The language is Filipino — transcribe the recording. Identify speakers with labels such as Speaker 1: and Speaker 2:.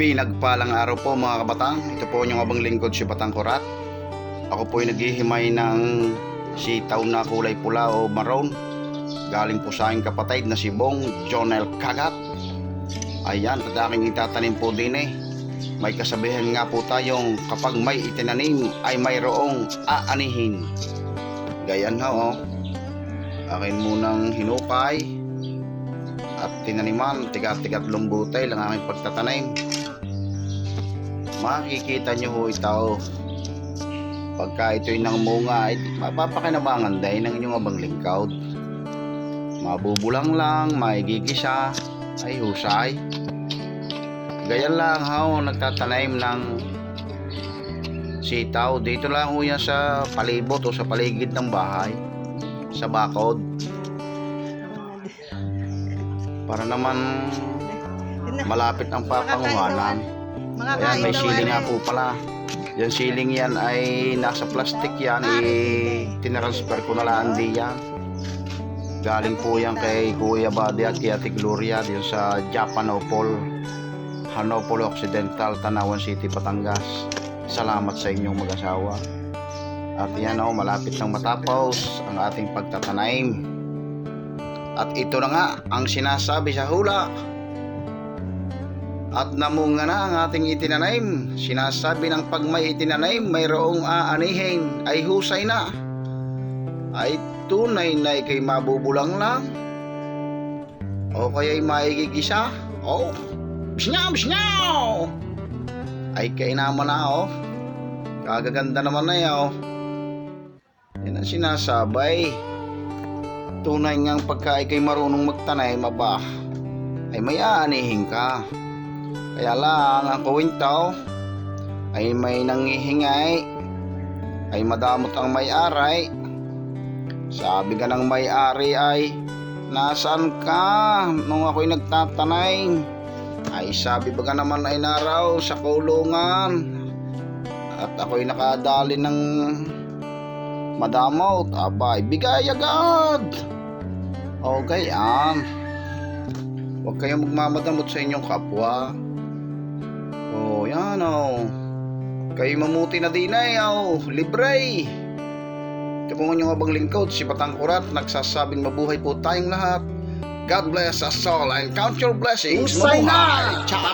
Speaker 1: Pinagpalang araw po mga kabatang. Ito po yung abang lingkod si Batang Kurat. Ako po ay naghihimay ng sitaw na kulay pula o maroon. Galing po sa aking kapatid na si Bong Jonel Kagat. Ayan, at aking itatanim po din eh. May kasabihan nga po tayong kapag may itinanim ay mayroong aanihin. Gayan ha oh. Akin munang hinukay at tinaniman, tigat-tigat lumbutay lang aking pagtatanim. Makikita nyo ho ito. Pagka ito'y nangumunga, ay mapapakinabangan dahil ng inyong abang lingkod. Mabubulang lang, maigigisa, ay husay. Ganyan lang ho, nagtatanim ng sitaw. Dito lang ho yan sa palibot o sa paligid ng bahay. Sa bakod. Para naman malapit ang papanguhanan.
Speaker 2: Mga
Speaker 1: Ayan, may
Speaker 2: daw, ano
Speaker 1: nga po pala. Yung siling yan ay nasa plastic yan. Eh, tinransfer ko na lang di yan. Galing po yan kay Kuya Badi at kay Ate Gloria yun sa Japanopol. Hanopol Occidental, Tanawan City, Batangas. Salamat sa inyong mag-asawa. At yan o, malapit nang matapos ang ating pagtatanim. At ito na nga ang sinasabi sa hula. At namunga na ang ating itinanaim. Sinasabi ng pag may itinanaim, mayroong aanihin, ay husay na. Ay tunay na ikay mabubulang lang. O kaya'y maigigisa. O, bisnyaw, bisnyaw! Ay kainaman na o. Kagaganda naman na yaw. Yan ang sinasabay. Tunay ngang pagka ikay marunong magtanay, maba, ay may aanihin ka. Kaya lang ang kuwintaw ay may nangihingay ay madamot ang may-ari. Sabi ka ng may-ari ay nasaan ka nung ako'y nagtatanay? Ay sabi ba ka naman ay naraw sa kulungan at ako'y nakadali ng madamot. Abay, bigay agad! Okay, yan. Huwag kayong magmamadamot sa inyong kapwa. Oh, yan oh. Kayo mamuti na din ay oh. Libre. Ito po yung abang lingkod, si Batang Kurat, nagsasabing mabuhay po tayong lahat. God bless us all and count your blessings. Mabuhay! Ciao!